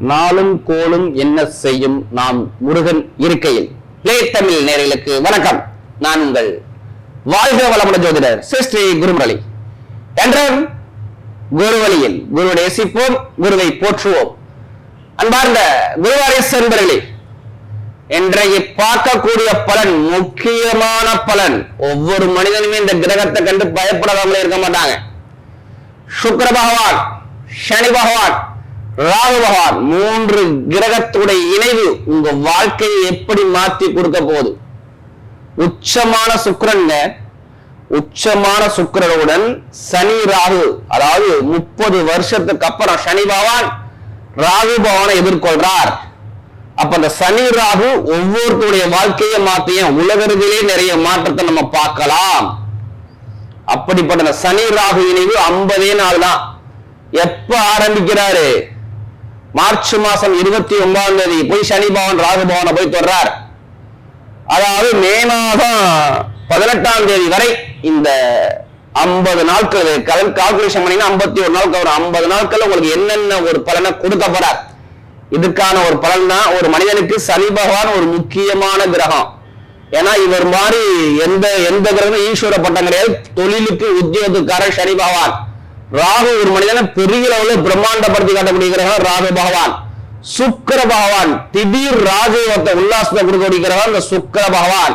நாளும் கோளும் என்ன செய்யும் நாம் முருகன் இருக்கையில். பிளே தமிழ் நேர்களுக்கு வணக்கம். நான் உங்கள் வாழ்க வளமுடன் ஜோதிடர் சிஸ்ரீ குருமுரளி. என்றும் குருவழியில் குருவை நேசிப்போம் குருவை போற்றுவோம். அன்பார்ந்த குருவாரேஸ் என்பர்களே இன்றைக்கு பார்க்கக்கூடிய பலன் முக்கியமான பலன். ஒவ்வொரு மனிதனுமே இந்த கிரகத்தை கண்டு பயப்படாமலே இருக்க மாட்டாங்க. சுக்கர பகவான் சனி பகவான் ராகு பகவான் மூன்று கிரகத்துடைய இணைவு உங்க வாழ்க்கையை எப்படி மாற்றி கொடுக்க போகுது? உச்சமான சுக்கரங்க உச்சமான சுக்கரனுடன் சனி ராகு அதாவது முப்பது வருஷத்துக்கு அப்புறம் சனி பகவான் ராகு பகவானை எதிர்கொள்றார். அப்ப அந்த சனி ராகு ஒவ்வொருத்தருடைய வாழ்க்கையை மாத்தியும் உலகத்திலே நிறைய மாற்றத்தை நம்ம பார்க்கலாம். அப்படிப்பட்ட சனி ராகு இணைவு ஐம்பதே நாள் தான் எப்ப ஆரம்பிக்கிறாரு? மார்ச் மாசம் இருபத்தி ஒன்பதாம் தேதி போய் சனி பவன் ராகு பவனை போய் தொடர்றார் அதாவது மே மாதம் பதினெட்டாம் தேதி வரை இந்த ஐம்பது நாட்கள் கால்குலேஷன் பண்ணீங்கன்னா ஐம்பத்தி ஒரு நாளுக்கு ஒரு ஐம்பது நாட்கள் உங்களுக்கு என்னென்ன ஒரு பலனை கொடுக்க போறார். இதுக்கான ஒரு பலன் தான் ஒரு மனிதனுக்கு சனி பகவான் ஒரு முக்கியமான கிரகம். ஏன்னா இவர் மாதிரி எந்த எந்த கிரகம் ஈஸ்வர பட்டம் கிடையாது. தொழிலுக்கு உத்தியோகத்துக்காரர் சனி பகவான். ராகு ஒரு மனிதனை பெரிய அளவில் பிரம்மாண்டப்படுத்தி காட்டக்கூடிய கிரகம் ராகு பகவான். சுக்கர பகவான் திடீர் ராஜயோகத்தை உல்லாசத்தை கொடுக்கக்கூடிய கிரகம் இந்த சுக்கர பகவான்.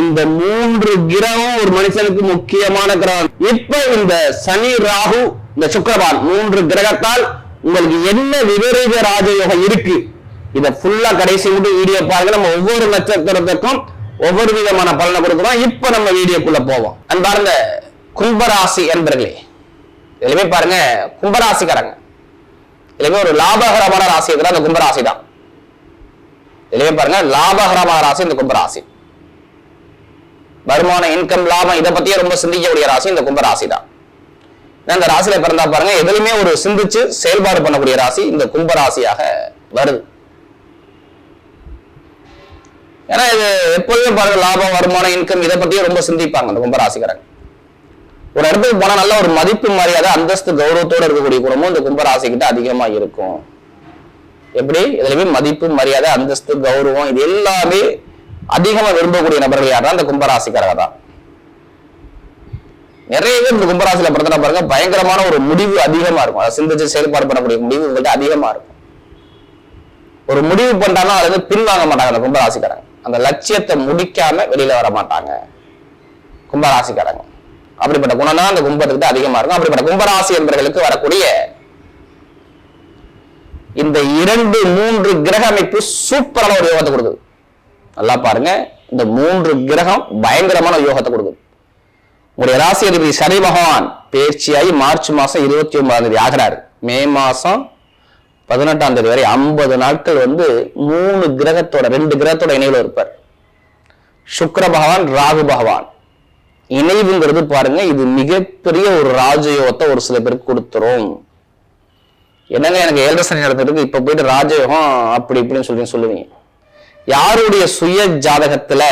இந்த மூன்று கிரகம் ஒரு மனுஷனுக்கு முக்கியமான கிரகம். இப்ப இந்த சனி ராகு இந்த சுக்கரபான் மூன்று கிரகத்தால் உங்களுக்கு என்ன விபரீத ராஜயோகம் இருக்கு? இத ஃபுல்லா கடைசி மட்டும் வீடியோ பாருங்க. நம்ம ஒவ்வொரு நட்சத்திரத்துக்கும் ஒவ்வொரு விதமான பலனை கொடுக்குறோம். இப்ப நம்ம வீடியோக்குள்ள போவோம். அன்பார்ந்த கும்பராசி என்பர்களே இதுலயுமே பாருங்க கும்பராசிக்காரங்க. இதுலயுமே ஒரு லாபகரமான ராசி எதுனா அந்த கும்பராசி தான் இதுலயுமே பாருங்க லாபகரமான ராசி இந்த கும்பராசி. வருமானம் இன்கம் லாபம் இதை பத்தியே ரொம்ப சிந்திக்கக்கூடிய ராசி இந்த கும்பராசி தான் ஏன்னா இந்த ராசியில பிறந்தா பாருங்க எதுலையுமே ஒரு சிந்திச்சு செயல்பாடு பண்ணக்கூடிய ராசி இந்த கும்பராசியாக வருது. ஏன்னா இது எப்போதுமே பாருங்க லாபம் வருமானம் இன்கம் இதை பத்தியே ரொம்ப சிந்திப்பாங்க இந்த கும்பராசிக்காரங்க. ஒரு இடத்துக்கு போனா நல்ல ஒரு மதிப்பு மரியாதை அந்தஸ்து கௌரவத்தோட இருக்கக்கூடிய குணமும் இந்த கும்பராசிக்கிட்ட அதிகமா இருக்கும். எப்படி? இதுலயுமே மதிப்பு மரியாதை அந்தஸ்து கௌரவம் இது எல்லாமே அதிகமா விரும்பக்கூடிய நபர்கள் யாரா இந்த கும்பராசிக்காரங்க தான். நிறைய பேர் இந்த கும்பராசியில பிறந்தா பாருங்க பயங்கரமான ஒரு முடிவு அதிகமா இருக்கும். அதை சிந்திச்சு செயல்பாடு பண்ணக்கூடிய முடிவு உங்கள்கிட்ட அதிகமா இருக்கும். ஒரு முடிவு பண்றாங்கன்னா அதுல இருந்து பின்வாங்க மாட்டாங்க அந்த கும்பராசிக்காரங்க. அந்த லட்சியத்தை முடிக்காம வெளியில வர மாட்டாங்க. கும்பராசிக்காரங்க. அப்படிப்பட்ட குணம் தான் அந்த கும்பத்துக்கிட்ட அதிகமா இருக்கும். அப்படிப்பட்ட கும்பராசி என்பவர்களுக்கு வரக்கூடிய இந்த இரண்டு மூன்று கிரக அமைப்பு சூப்பரான ஒரு யோகத்தை கொடுக்குது. நல்லா பாருங்க. இந்த மூன்று கிரகம் பயங்கரமான யோகத்தை கொடுக்குது. உங்களுடைய ராசி அதிபதி சனி பகவான் பேர்ச்சியாகி மார்ச் மாசம் இருபத்தி ஒன்பதாம் தேதி ஆகிறாரு. மே மாசம் பதினெட்டாம் தேதி வரை ஐம்பது நாட்கள் வந்து மூணு கிரகத்தோட ரெண்டு கிரகத்தோட இணைவில் இருப்பார். சுக்கிர பகவான் ராகு பகவான். இணைவுங்கிறது பாருங்க இது மிகப்பெரிய ஒரு ராஜயோகத்தை ஒரு சில பேருக்கு கொடுத்துரும். என்னங்க எனக்கு ஏழரை சனி நடந்திருக்கு இப்ப போயிட்டு ராஜயோகம் அப்படி இப்படின்னு சொல்லி சொல்லுவீங்க. யாருடைய சுய ஜாதகத்துல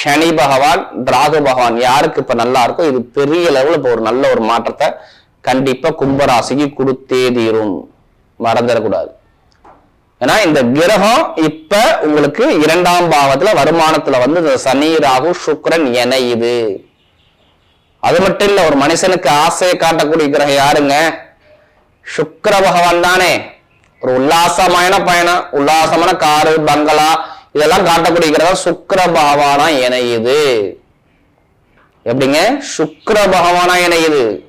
சனி பகவான் ராகு பகவான் யாருக்கு இப்ப நல்லா இருக்கோ இது பெரிய லெவலில் இப்ப ஒரு நல்ல ஒரு மாற்றத்தை கண்டிப்பா கும்பராசிக்கு கொடுத்தே தீரும். மறந்துடக்கூடாது. ஏன்னா இந்த கிரகம் இப்ப உங்களுக்கு இரண்டாம் பாவத்துல வருமானத்துல வந்து இந்த சனி ராகு சுக்கிரன் இணையுது. அது மட்டும் இல்ல ஒரு மனுஷனுக்கு ஆசையை காட்டக்கூடிய கிரகம் யாருங்க? சுக்கர பகவான் தானே. ஒரு உல்லாசமான பயணம் உல்லாசமான காரு பங்களா இதெல்லாம் காட்டக்கூடிய கிரகம் சுக்கர பகவானா இணையுது. எப்படிங்க? சுக்கர பகவானா இணையுது.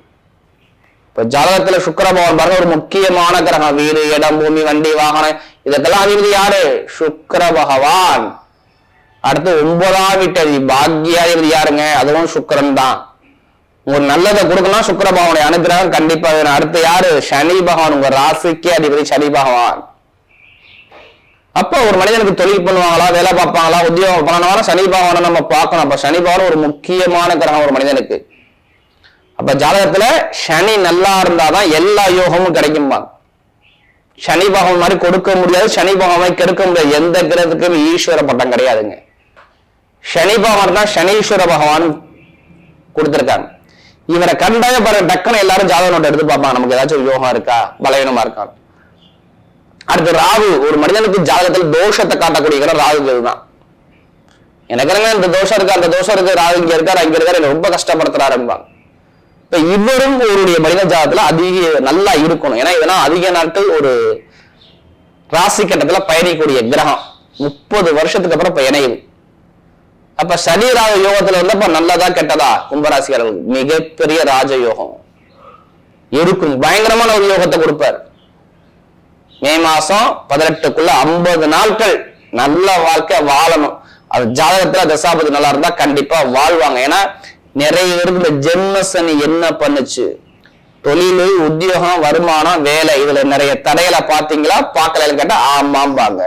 இப்ப ஜாதகத்துல சுக்கர பகவான் பாருங்க ஒரு முக்கியமான கிரகம். வீடு இடம் பூமி வண்டி வாகனம் இதற்கெல்லாம் அதிபதி யாரு? சுக்கர பகவான். அடுத்து ஒன்பதாம் வீட்டு பாக்கியாதிபதி யாருங்க? அதுவும் சுக்கரன் தான். ஒரு நல்லதை கொடுக்கலாம் சுக்கர பகவானுடைய அனுகிரகம் கண்டிப்பா வேணும் அடுத்து யாரு? சனி பகவான். உங்க ராசிக்கே அதிபதி சனி பகவான். அப்ப ஒரு மனிதனுக்கு தொழில் பண்ணுவாங்களா வேலை பார்ப்பாங்களா உத்தியோகம் பண்ணணும் சனி பகவானை நம்ம பார்க்கணும். அப்ப சனி பகவான் ஒரு முக்கியமான கிரகம் ஒரு மனிதனுக்கு. அப்ப ஜாதகத்துல சனி நல்லா இருந்தாதான் எல்லா யோகமும் கிடைக்கும்பா சனி பகவான் மாதிரி கொடுக்க முடியாது சனி பகவான் கெடுக்க முடியாது. எந்த கிரகத்துக்கும் ஈஸ்வர பட்டம் கிடையாதுங்க. சனி பகவான் தான் சனீஸ்வர பகவான் கொடுத்திருக்காங்க. இவரை கண்டாய பாரு டக்குன்னு எல்லாரும் ஜாதக நோட்டை எடுத்து பார்ப்பாங்க. நமக்கு ஏதாச்சும் யோகம் இருக்கா? பலவீனமா இருக்கா? அடுத்து ராகு ஒரு மனிதனுக்கு ஜாதகத்தில் தோஷத்தை காட்டக்கூடிய இடம் ராகுகள் தான் எனக்கு என்னங்க இந்த தோஷம் இருக்கா? அந்த தோஷம் இருக்கு ராகு இங்க இருக்காரு அங்க இருக்காரு என்ன ரொம்ப கஷ்டப்படுத்துறாரும்பாங்க இப்ப இவரும் இவருடைய மனித ஜாதகத்துல அதிக நல்லா இருக்கணும். ஏன்னா இதெல்லாம் அதிக நாட்கள் ஒரு ராசி கட்டத்துல பயணிக்கக்கூடிய கிரகம். முப்பது வருஷத்துக்கு அப்புறம் இப்ப இணையுது அப்ப சனி ராக யோகத்துல இருந்தப்ப நல்லதா கெட்டதா? கும்பராசிக்காரர்கள் மிகப்பெரிய ராஜ யோகம். இருக்கும். பயங்கரமான ஒரு யோகத்தை கொடுப்பார். மே மாசம் பதினெட்டுக்குள்ள ஐம்பது நாட்கள் நல்ல வாழ்க்கை வாழணும். அது ஜாதகத்துல தசாபதி நல்லா இருந்தா கண்டிப்பா வாழ்வாங்க. ஏன்னா நிறைய பேருக்கு இந்த ஜென்ம சனி என்ன பண்ணுச்சு? தொழில் உத்தியோகம் வருமானம் வேலை இதுல நிறைய தடைகளை பாத்தீங்களா பார்க்கலன்னு கேட்டா ஆமாம்பாங்க.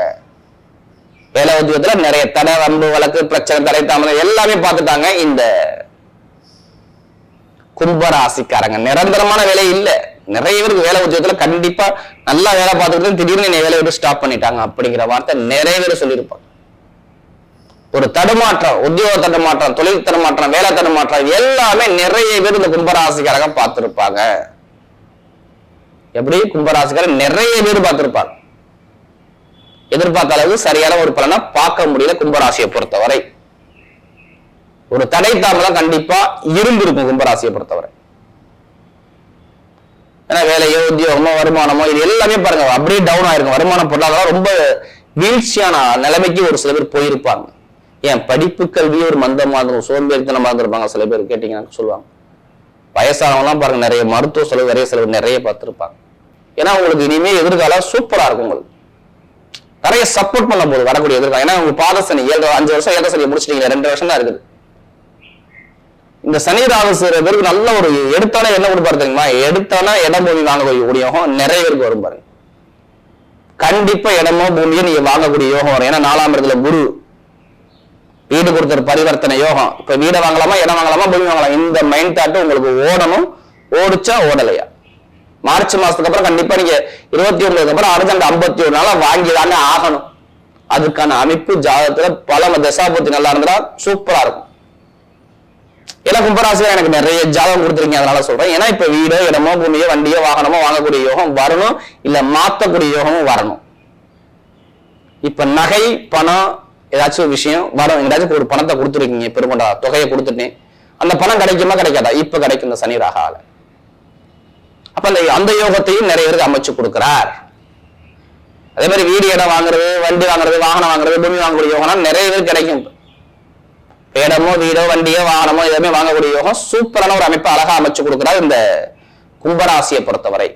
வேலை உத்தியோகத்துல நிறைய தடை வம்பு வழக்கு பிரச்சனை தடை தாமதம் எல்லாமே பார்த்துட்டாங்க. இந்த கும்பராசிக்காரங்க நிரந்தரமான வேலை இல்ல. நிறைய பேருக்கு வேலை உத்தியோகத்துல கண்டிப்பா நல்லா வேலை பார்த்துக்கிட்டு திடீர்னு என்னை வேலையை விட்டு ஸ்டாப் பண்ணிட்டாங்க அப்படிங்கிற வார்த்தை நிறைய பேர் சொல்லியிருப்பாங்க. ஒரு தடுமாற்றம் உத்தியோக தடுமாற்றம் தொழில் தடுமாற்றம் வேலை தடுமாற்றம் எல்லாமே நிறைய பேர் இந்த கும்பராசிக்காரங்க பார்த்திருப்பாங்க. எப்படி? கும்பராசிக்காரன் நிறைய பேர் பார்த்திருப்பாங்க. எதிர்பார்த்த அளவு சரியான ஒரு பலனை பார்க்க முடியல கும்பராசியை பொறுத்தவரை. ஒரு தடை தாமதம் கண்டிப்பா இருந்திருக்கும் கும்பராசியை பொறுத்தவரை. ஏன்னா வேலையோ உத்தியோகமோ வருமானமோ இது எல்லாமே பாருங்க அப்படியே டவுன் ஆயிருக்கும். வருமான பொருளாதாரம் ரொம்ப வீழ்ச்சியான நிலைமைக்கு ஒரு சில பேர் போயிருப்பாங்க. ஏன்? படிப்பு கல்வி ஒரு மந்தமா இருக்கும் சோம்பேறித்தனமா இருந்திருப்பாங்க சில பேர் கேட்டீங்கன்னா சொல்லுவாங்க. வயசானவங்களாம் பாருங்க நிறைய மருத்துவ செலவு நிறைய செலவு நிறைய பார்த்துருப்பாங்க. ஏன்னா உங்களுக்கு இனிமே எதிர்காலம் சூப்பரா இருக்கும் உங்களுக்கு. நிறைய சப்போர்ட் பண்ண போது வரக்கூடிய எதிர்காலம் ஏன்னா உங்க பாத சனி ஏழு அஞ்சு வருஷம் ஏழரை சனி முடிச்சிட்டீங்க ரெண்டு வருஷம் தான் இருக்குது. இந்த சனி ராகு பேருக்கு நல்ல ஒரு எடுத்தானே என்ன கொடுப்பாரு தெரியுமா? எடுத்தானா இடம் பூமி வாங்கக்கூடிய யோகம் நிறைய பேருக்கு வரும் பாருங்க. கண்டிப்பா இடமோ பூமியோ நீங்க வாங்கக்கூடிய யோகம் வரும். ஏன்னா நாலாம் இடத்துல குரு வீடு கொடுத்துரு பரிவர்த்தனை யோகம். இப்ப வீடை வாங்கலாமா இடம் வாங்கலாமா பூமி வாங்கலாம். இந்த மைண்ட் தாட்டு உங்களுக்கு ஓடணும். ஓடிச்சா ஓடலையா? மார்ச் மாசத்துக்கு அப்புறம் கண்டிப்பா நீங்க இருபத்தி ஒன்பதுக்கு அப்புறம் அர்ஜென்ட் ஐம்பத்தி ஒரு நாளா வாங்கிதானே ஆகணும். அதுக்கான அமைப்பு ஜாதகத்துல பல தசாபத்தி நல்லா இருந்தா சூப்பரா இருக்கும். ஏன்னா கும்பராசியா எனக்கு நிறைய ஜாதகம் கொடுத்துருக்கீங்க அதனால சொல்றேன். ஏன்னா இப்ப வீடோ இடமோ பூமியோ வண்டியோ வாகனமோ வாங்கக்கூடிய யோகம் வரணும் இல்ல மாத்தக்கூடிய யோகமும் வரணும். இப்ப நகை பணம் ஏதாச்சும் ஒரு விஷயம் வரும். எங்கேயாச்சும் ஒரு பணத்தை கொடுத்துருக்கீங்க பெருமண்டா தொகையை கொடுத்துட்டேன். அந்த பணம் கிடைக்குமா கிடைக்காதா? இப்ப கிடைக்கும் இந்த சனி ராகால அப்ப அந்த யோகத்தையும் நிறைய பேருக்கு அமைச்சு கொடுக்கிறார். அதே மாதிரி வீடு இடம் வாங்குறது வண்டி வாங்குறது வாகனம் வாங்குறது பூமி வாங்கக்கூடிய யோகம்னா நிறைய பேர் கிடைக்கும். இடமோ வீடோ வண்டியோ வாகனமோ எதுவுமே வாங்கக்கூடிய யோகம் சூப்பரான ஒரு அமைப்பை அழகா அமைச்சு கொடுக்கிறார் இந்த கும்பராசியை பொறுத்தவரை.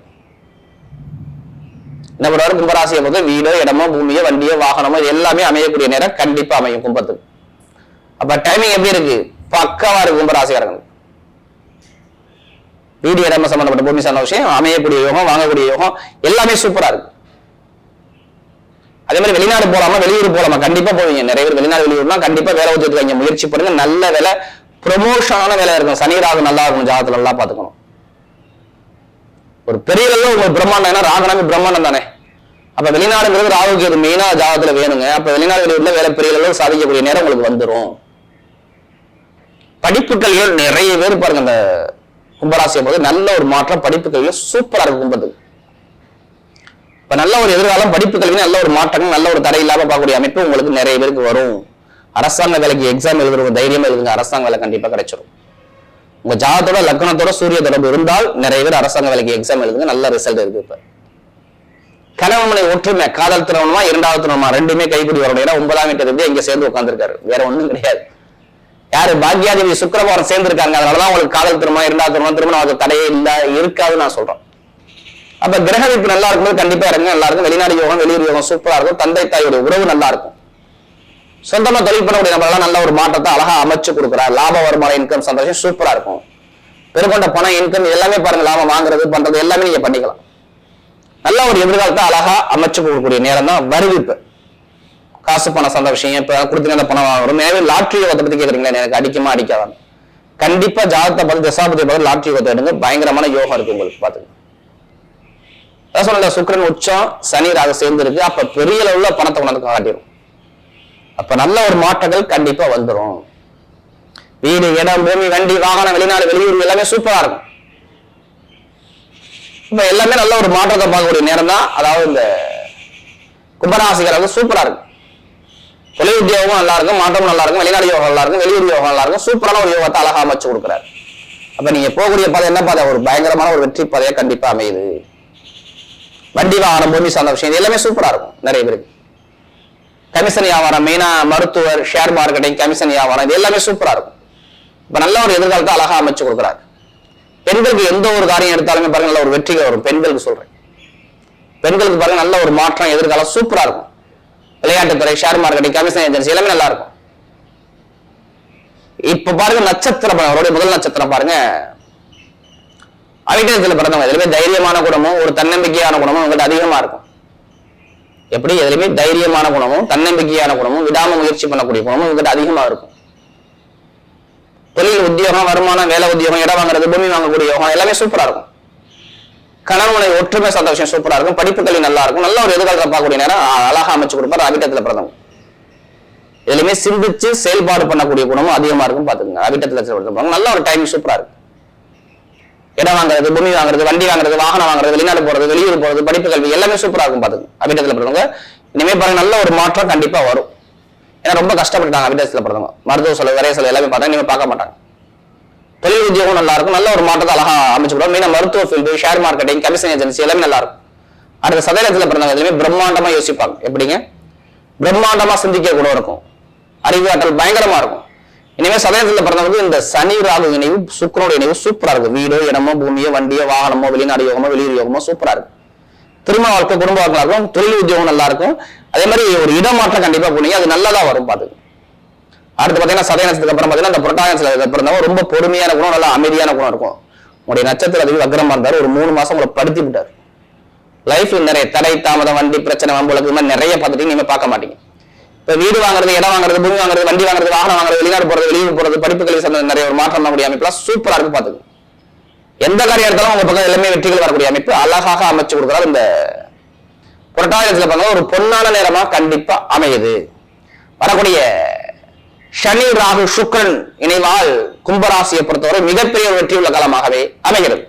என்ன பண்ணுவார்? கும்பராசியை பொறுத்த வீடோ இடமோ பூமியோ வண்டியோ வாகனமோ இது எல்லாமே அமையக்கூடிய நேரம் கண்டிப்பா அமையும் கும்பத்துக்கு. அப்ப டைமிங் எப்படி இருக்கு? பக்கவா இருக்கு கும்பராசிக்காரங்களுக்கு. வீடு இடம் சம்பந்தப்பட்ட பூமி சார்ந்த விஷயம் அமையக்கூடிய யோகம் வாங்கக்கூடிய யோகம் எல்லாமே சூப்பரா இருக்கு. அதே மாதிரி வெளிநாடு போலாமா வெளியூர் போலாமா கண்டிப்பா போவீங்க. நிறைய பேர் வெளிநாடு வெளியூர்னா கண்டிப்பா வேலை உத்தியத்துக்கு முயற்சி பண்ணுங்க. நல்ல வேலை ப்ரொமோஷனான வேலை இருக்கும். சனி ராகு நல்லா இருக்கும். ஜாதத்துல நல்லா பாத்துக்கணும் ஒரு பெரிய அளவு உங்களுக்கு பிரம்மாண்டம். ஏன்னா ராகனாமே பிரம்மாண்டம் தானே. அப்ப வெளிநாடுங்கிறது ராகுக்கு மெயினா ஜாதத்துல வேணுங்க. அப்ப வெளிநாடு வெளியூர்ல வேலை பெரிய அளவு சாதிக்கக்கூடிய நேரம் உங்களுக்கு வந்துரும். படிப்புகள் நிறைய பேர் பாருங்க அந்த கும்பராசி போது நல்ல ஒரு மாற்றம் படிப்பு கல்வியில சூப்பரா இருக்கும் கும்பத்துக்கு இப்ப நல்ல ஒரு எதிர்காலம் படிப்பு கல்வி நல்ல ஒரு மாற்றங்கள் நல்ல ஒரு தடை இல்லாம பார்க்கக்கூடிய அமைப்பு உங்களுக்கு நிறைய பேருக்கு வரும். அரசாங்க வேலைக்கு எக்ஸாம் எழுதுறவங்க தைரியமா எழுதுங்க அரசாங்க வேலை கண்டிப்பா கிடைச்சிரும். உங்க ஜாதத்தோட லக்னத்தோட சூரிய தொடர்பு இருந்தால் நிறைய பேர் அரசாங்க வேலைக்கு எக்ஸாம் எழுதுங்க நல்ல ரிசல்ட் இருக்கு இப்ப. கணவனை ஒற்றுமை காதல் திருமணமா இரண்டாவது திருமணமா ரெண்டுமே கைப்பிடி வரணும். ஏன்னா ஒன்பதாம் வீட்டு இருந்து இங்க சேர்ந்து உட்காந்துருக்காரு வேற ஒண்ணும் கிடையாது. யாரு பாக்யாதேவி சுக்கரவாரம் சேர்ந்திருக்காங்க அதனாலதான் உங்களுக்கு காதல் திருமணம் இரண்டாவது திருமணம் திருமணம் அது தடையே இல்ல இருக்காதுன்னு நான் சொல்றேன். அப்ப கிரக நல்லா இருக்கும்போது கண்டிப்பா இறங்க நல்லா இருக்கும். வெளிநாடு யோகம் வெளியூர் யோகம் சூப்பரா இருக்கும். தந்தை தாயோட உறவு நல்லா இருக்கும். சொந்தமா தொழில் பண்ணக்கூடிய நம்மளால நல்ல ஒரு மாற்றத்தை அழகா அமைச்சு கொடுக்குறார். லாப வருமான இன்கம் சந்தோஷம் சூப்பரா இருக்கும். பெருங்கொண்ட பணம் இன்கம் எல்லாமே பாருங்க லாபம் வாங்குறது பண்றது எல்லாமே நீங்க பண்ணிக்கலாம். நல்ல ஒரு எதிர்காலத்தை அழகா அமைச்சு கொடுக்கக்கூடிய நேரம் தான் வருவிப்பு. காசு பணம் சார்ந்த விஷயம் இப்போ கொடுத்துங்க அந்த பணம் வாங்குறோம். எனவே லாட்ரி யோகத்தை பத்தி கேட்குறீங்களா எனக்கு அடிக்குமா அடிக்காதான் கண்டிப்பா ஜாதகத்தை பார்த்து தசாபதி பார்த்து லாட்ரி யோகத்தை எடுங்க. பயங்கரமான யோகம் இருக்கு உங்களுக்கு பாத்துங்க அதான் சுக்கிரன் உச்சம் சனி ராக சேர்ந்து இருக்கு அப்ப பெரிய அளவுல பணத்தை உணர்ந்து காட்டிடும் அப்ப நல்ல ஒரு மாற்றங்கள் கண்டிப்பா வந்துரும். வீடு இடம் பூமி வண்டி வாகனம் வெளிநாடு வெளியூர் எல்லாமே சூப்பரா இருக்கும். இப்ப எல்லாமே நல்ல ஒரு மாற்றத்தை பார்க்கக்கூடிய நேரம் தான் அதாவது இந்த கும்பராசிக்காரர்கள் சூப்பரா இருக்கும். தொலை உத்தியோகம் நல்லா இருக்கும் மாற்றமும் நல்லா இருக்கும் வெளிநாடு யோகம் நல்லா இருக்கும் வெளியூர் யோகம் நல்லா இருக்கும் சூப்பரான ஒரு யோகத்தை அழகா அமைச்சு கொடுக்குறாரு. அப்ப நீங்க போகக்கூடிய பாதை என்ன பாதை? ஒரு பயங்கரமான ஒரு வெற்றி பாதையா கண்டிப்பா அமையுது. வண்டி வாகனம் பூமி சார்ந்த விஷயம் இது எல்லாமே சூப்பரா இருக்கும் நிறைய பேருக்கு. கமிஷன் வியாபாரம் மெயினா மருத்துவர் ஷேர் மார்க்கெட்டிங் கமிஷன் வியாபாரம் இது எல்லாமே சூப்பரா இருக்கும். இப்ப நல்ல ஒரு எதிர்காலத்தை அழகா அமைச்சு கொடுக்குறாரு. பெண்களுக்கு எந்த ஒரு காரியம் எடுத்தாலுமே பாருங்க நல்ல ஒரு வெற்றிகள் வரும் பெண்களுக்கு சொல்றேன். பெண்களுக்கு பாருங்க நல்ல ஒரு மாற்றம் எதிர்காலம் சூப்பரா இருக்கும். விளையாட்டுத்துறை ஷேர் மார்க்கெட்டிங் கமிஷன் ஏஜென்சி எல்லாமே நல்லா இருக்கும் இப்ப பாருங்க நட்சத்திரம் அவருடைய முதல் நட்சத்திரம் பாருங்க. அவிட்டத்தில் பிறந்தவங்க எதுலையுமே தைரியமான குணமும் ஒரு தன்னம்பிக்கையான குணமும் உங்கள்கிட்ட அதிகமா இருக்கும். எப்படி? எதுலையுமே தைரியமான குணமும் தன்னம்பிக்கையான குணமும் விடாம முயற்சி பண்ணக்கூடிய குணமும் உங்கள்கிட்ட அதிகமா இருக்கும். தொழில் உத்தியோகம் வருமானம் வேலை உத்தியோகம் இடம் வாங்குறது பூமி வாங்கக்கூடிய யோகம் எல்லாமே சூப்பரா இருக்கும். கணவனை ஒற்றுமை சார்ந்த விஷயம் சூப்பரா இருக்கும். படிப்பு கல்வி நல்லா இருக்கும். நல்ல ஒரு எதிர்காலத்தை பார்க்கக்கூடிய நேரம் அழகா அமைச்சு கொடுப்பார் அவிட்டத்துல பிறந்தவங்க எதுலையுமே சிந்திச்சு செயல்பாடு பண்ணக்கூடிய குணமும் அதிகமா இருக்கும் பாத்துக்கோங்க அவிட்டத்துல நல்ல ஒரு டைம் சூப்பரா இருக்கும் இடம் வாங்குறது பூமி வாங்குறது வண்டி வாங்குறது வாகனம் வாங்குறது வெளிநாடு போறது வெளியூர் போறது படிப்பு கல்வி எல்லாமே சூப்பரா இருக்கும் பாத்துக்கோங்க அவிட்டத்துல பிறந்தவங்க இனிமே பாருங்க நல்ல ஒரு மாற்றம் கண்டிப்பா வரும். ஏன்னா ரொம்ப கஷ்டப்பட்டாங்க அவிட்டத்துல பிறந்தவங்க மருத்துவ செலவு வரைய செலவு எல்லாமே பார்த்தா இனிமே பார்க்க மாட்டாங்க. தொழில் உத்தியோகம் நல்லா இருக்கும் நல்ல ஒரு மாற்றத்தை அழகா அமைச்சு கொடுக்கும் மெயினா மருத்துவ field share marketing commission agency எல்லாமே நல்லா இருக்கும் அடுத்த சதவீதத்தில் பிறந்தவங்க எதுவுமே பிரம்மாண்டமா யோசிப்பாங்க. எப்படிங்க? பிரம்மாண்டமா சிந்திக்க கூட இருக்கும். அறிவாற்றல் பயங்கரமா இருக்கும். இனிமே சதவீதத்தில் பிறந்தவங்க இந்த சனி ராகு இணைவு சுக்கரோட இணைவு சூப்பரா இருக்கும். வீடோ இடமோ பூமியோ வண்டியோ வாகனமோ வெளிநாடு யோகமோ வெளியூர் யோகமோ சூப்பரா இருக்கும். திரும்ப வாழ்க்கை குடும்ப வாழ்க்கை இருக்கும் தொழில் உத்தியோகம் நல்லா இருக்கும் அதே மாதிரி ஒரு இடமாற்றம் கண்டிப்பா போனீங்க அது நல்லதா வரும் பாத்துக்கு அடுத்து பாத்தீங்கன்னா சதயனத்துக்கு அப்புறம் பார்த்தீங்கன்னா அந்த புரட்டாயத்துல பிறந்தவங்க ரொம்ப பொறுமையான குணம் நல்லா அமைதியான குணம் இருக்கும். உங்களுடைய நட்சத்திர அதிபதி வக்ரமா இருந்தார் ஒரு மூணு மாசம் உங்களை படுத்தி விட்டார். லைஃப்ல நிறைய தடை தாமதம் வண்டி பிரச்சனை வம்புகளுக்கு மாதிரி நிறைய பார்த்துட்டு நீங்க பார்க்க மாட்டீங்க. இப்போ வீடு வாங்குறது இடம் வாங்குறது பூமி வாங்குறது வண்டி வாங்குறது வாகனம் வாங்குறது வெளிநாடு போறது வெளியூர் போறது படிப்பு கல்வி சார்ந்த நிறைய ஒரு மாற்றம் வரக்கூடிய அமைப்புலாம் சூப்பரா இருக்கு பார்த்துக்கு எந்த காரியம் எடுத்தாலும் உங்க பக்கம் எல்லாமே வெற்றிகள் வரக்கூடிய அமைப்பு அழகாக அமைச்சு கொடுக்குறாரு இந்த புரட்டாயத்துல பார்த்தா ஒரு பொன்னான நேரமா கண்டிப்பா அமையுது. வரக்கூடிய சனி ராகு சுக்கிரன் இணைவால் கும்பராசியை பொறுத்தவரை மிகப்பெரிய வெற்றியுள்ள காலமாகவே அமைகிறது.